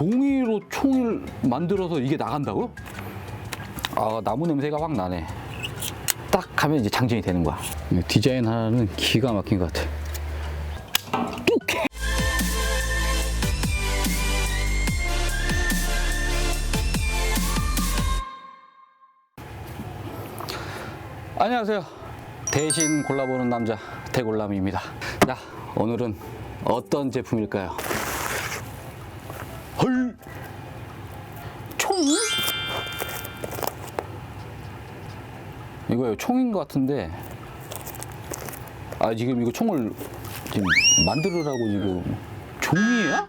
종이로 총을 만들어서 이게 나간다고? 아 나무 냄새가 확 나네. 딱 하면 이제 장전이 되는 거야. 디자인 하나는 기가 막힌 것 같아. 안녕하세요. 대신 골라보는 남자 대골람입니다. 자, 오늘은 어떤 제품일까요? 이거요, 총인 것 같은데. 아, 지금 이거 총을 지금 만들으라고 지금. 종이야?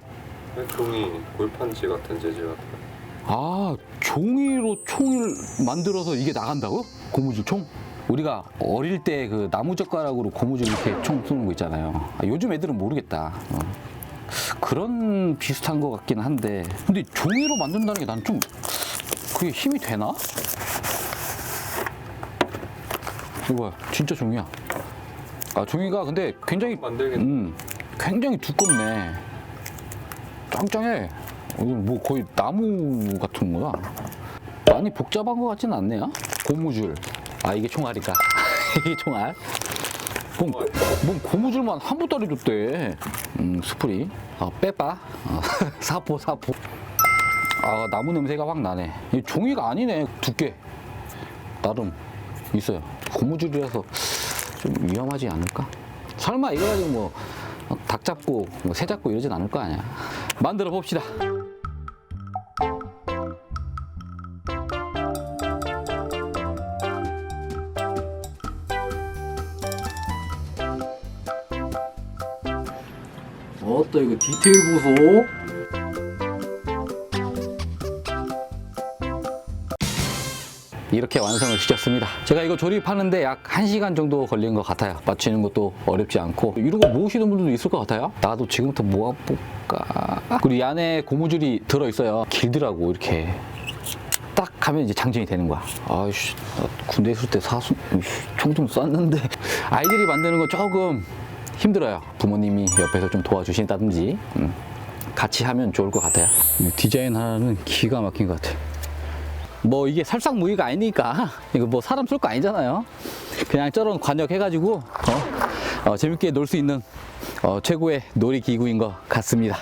종이 골판지 같은 재질 같아요. 아, 종이로 총을 만들어서 이게 나간다고? 고무줄 총? 우리가 어릴 때 그 나무젓가락으로 고무줄 이렇게 총 쏘는 거 있잖아요. 아, 요즘 애들은 모르겠다. 어. 그런 비슷한 것 같긴 한데. 근데 종이로 만든다는 게 난 좀 그게 힘이 되나? 이거야, 진짜 종이야. 아, 종이가 근데 굉장히 만들긴 음, 굉장히 두껍네. 짱짱해. 이거 뭐 거의 나무 같은 거야. 많이 복잡한 것 같지는 않네요. 고무줄. 아 이게 총알이까. 이게 총알. 뭔, 뭔 고무줄만 한 보따리 줬대. 음, 스프리. 아, 빼빠. 어, 사포, 사포. 아, 나무 냄새가 확 나네. 이 종이가 아니네. 두께. 나름 있어요. 고무줄이라서 좀 위험하지 않을까? 설마 이거 가지고 뭐 닭 잡고 뭐 새 잡고 이러진 않을 거 아니야. 만들어 봅시다. 어따 이거 디테일 보소. 이렇게 완성을 시켰습니다. 제가 이거 조립하는데 약 1시간 정도 걸린 것 같아요. 맞추는 것도 어렵지 않고. 거 모으시는 분들도 있을 것 같아요. 나도 지금부터 모아볼까. 그리고 이 안에 고무줄이 들어있어요. 길더라고, 이렇게. 딱 하면 이제 장전이 되는 거야. 아이씨, 나 군대 있을 때 사수, 총좀 쐈는데. 아이들이 만드는 거 조금 힘들어요. 부모님이 옆에서 좀 도와주신다든지. 음, 같이 하면 좋을 것 같아요. 디자인 하나는 기가 막힌 것 같아요. 뭐 이게 살상무기가 아니니까 이거 뭐 사람 쏠 거 아니잖아요. 그냥 저런 관역 해가지고 어, 어, 재밌게 놀 수 있는 어, 최고의 놀이기구인 것 같습니다.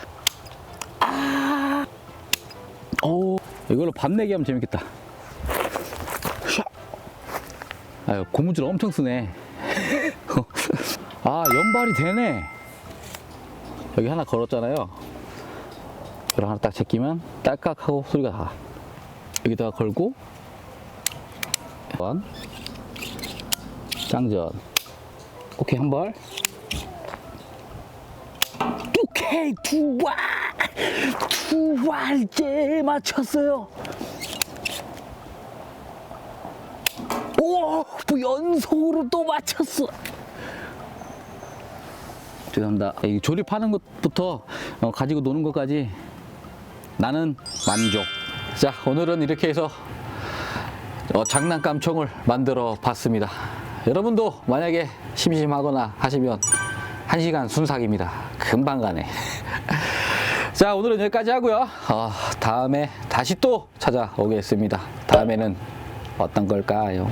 아, 오, 이걸로 밤 내기 하면 재밌겠다. 샤. 아유, 고무줄 엄청 쓰네. 아, 연발이 되네. 여기 하나 걸었잖아요. 이걸 하나 딱 제끼면 딸깍하고 소리가 나. 여기다가 걸고 원. 짱전. 오케이 한발. 오케이 두발. 두 발째 맞췄어요. 오뭐 연속으로 또 맞췄어. 죄송합니다. 이 조립하는 것부터 어, 가지고 노는 것까지 나는 만족 자 오늘은 이렇게 해서 어, 장난감 총을 만들어 봤습니다. 여러분도 만약에 심심하거나 하시면 1시간 순삭입니다. 금방 가네. 자 오늘은 여기까지 하고요. 어, 다음에 다시 또 찾아오겠습니다. 다음에는 어떤 걸까요